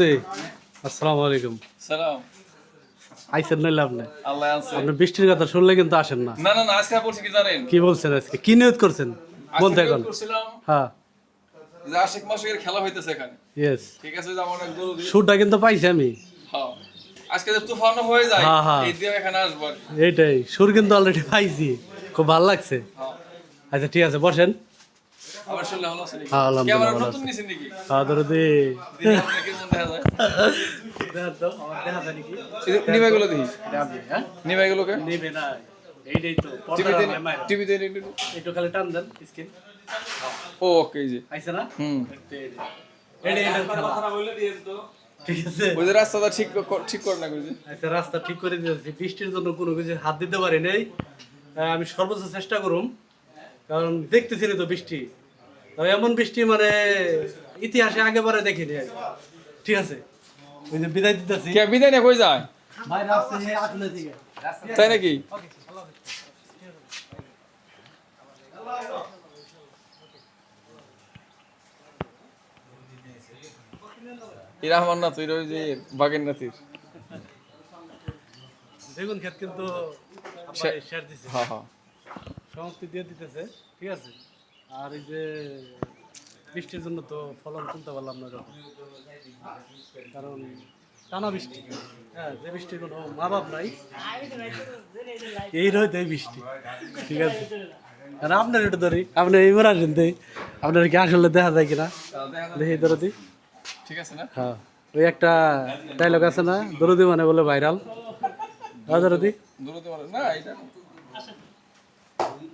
দে। আসসালামু আলাইকুম। সালাম। আইসেন নইলে আপনি? আল্লাহ আছে আপনি বৃষ্টির কথা শুনলে কিন্তু আসেন না। না না না আজকে বলছি কি জানেন? কি বলছেন আজকে? কি নিয়ত করছেন? বলতে এখন। হ্যাঁ। যে আশিক মাসিকের খেলা হইতেছে এখানে। ইয়েস ঠিক আছে যে আমার এক জরুরি। সুরটা কিন্তু পাইছি আমি। হ্যাঁ। আজকে যে তুফানও হয়ে যায় হ্যাঁ। এই দিয়ে এখানে আসব এইটাই। সুর কিন্তু অলরেডি পাইছি। খুব ভালো লাগছে। আচ্ছা ঠিক আছে বসেন। আবার শুনলে ভালো আছে হ্যাঁ, আলহামদুলিল্লাহ, ভালো নতুন নিছেন নাকি? খাওয়া ধরে দে দিদি আপনাকে কেমন দেখা যায় নিবাইগুলো দেখি। নিবাইগুলোকে নেবে না এইটাই তো টিভিতে টিভিতে একটু খালি টান দেন স্ক্রিন। ওকে এই আইছে না? হুম। এইটাই এটার খেলা। ঠিক আছে। ওই যে রাস্তাটা ঠিক কর- ঠিক করে না করে আচ্ছা রাস্তা ঠিক করে দিয়েছি বৃষ্টির জন্য কোনো কিছু হাত দিতে পারি নাই। আমি সর্বোচ্চ চেষ্টা করুম। কারণ দেখতেছিলি তো বৃষ্টি। তবে এমন বৃষ্টি মানে ইতিহাসে আগে বারে দেখিনি ঠিক আছে? ওই যে বিদায় দিতেছি। কে বিদায় কই যায়? ভাই রাস্তা নিয়ে আসলে দিকে। তাই নাকি? এরা আমার না তুই ওই যে বাগের নাতির। বেগুন ক্ষেত কিন্তু আব্বাই শেয়ার দিছে। হ্যাঁ হ্যাঁ। দিয়ে দিতেছে। ঠিক আছে? আর এই যে বৃষ্টির জন্য তো ফলন তুলতে পারলাম না যখন। কারণ টানা বৃষ্টি। হ্যাঁ যে বৃষ্টির কোনো মা বাপ নাই এই রয়েছে এই বৃষ্টি। ঠিক আছে? আর আপনার একটু ধরি আপনি এইবার আসেন দেই। আপনার কি আসলে দেখা যায় কিনা? দেখি দরদি ঠিক আছে না? হ্যাঁ ওই একটা ডায়লগ আছে না? দরদি মানে বলে ভাইরাল হ্যাঁ দরদি পারে না এটা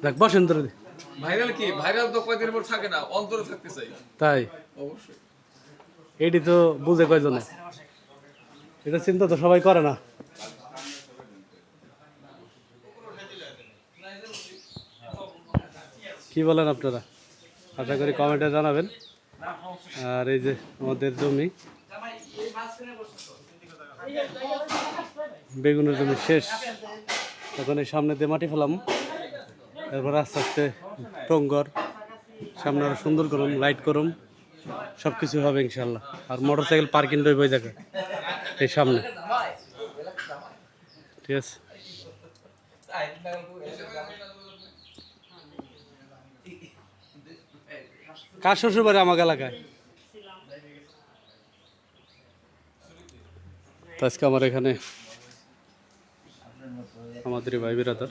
দেখ বসেন দরদি। ভাইরাল কি? ভাইরাল তো কয়দিন পর থাকে না অন্তরে থাকতে চাই। তাই? অবশ্যই। এইটি তো বুঝে কয়জনে? এটা চিন্তা তো সবাই করে না। কি বলেন আপনারা? আশা করি কমেন্টে জানাবেন। আর এই যে আমাদের জমি। বেগুনের জমি শেষ। এখন এই সামনে দিয়ে মাটি ফেলাম। এরপর আস্তে আস্তে টঙ্গর সামনে আরও সুন্দর করুন লাইট করুন সব কিছু হবে ইনশাল্লাহ আর মোটর সাইকেল পার্কিং রইব ওই জায়গায়, এই সামনে। ঠিক আছে? কার শ্বশুর বাড়ি আমাকে এলাকায়? তো আজকে আমার এখানে আমাদের ভাই বিরাদার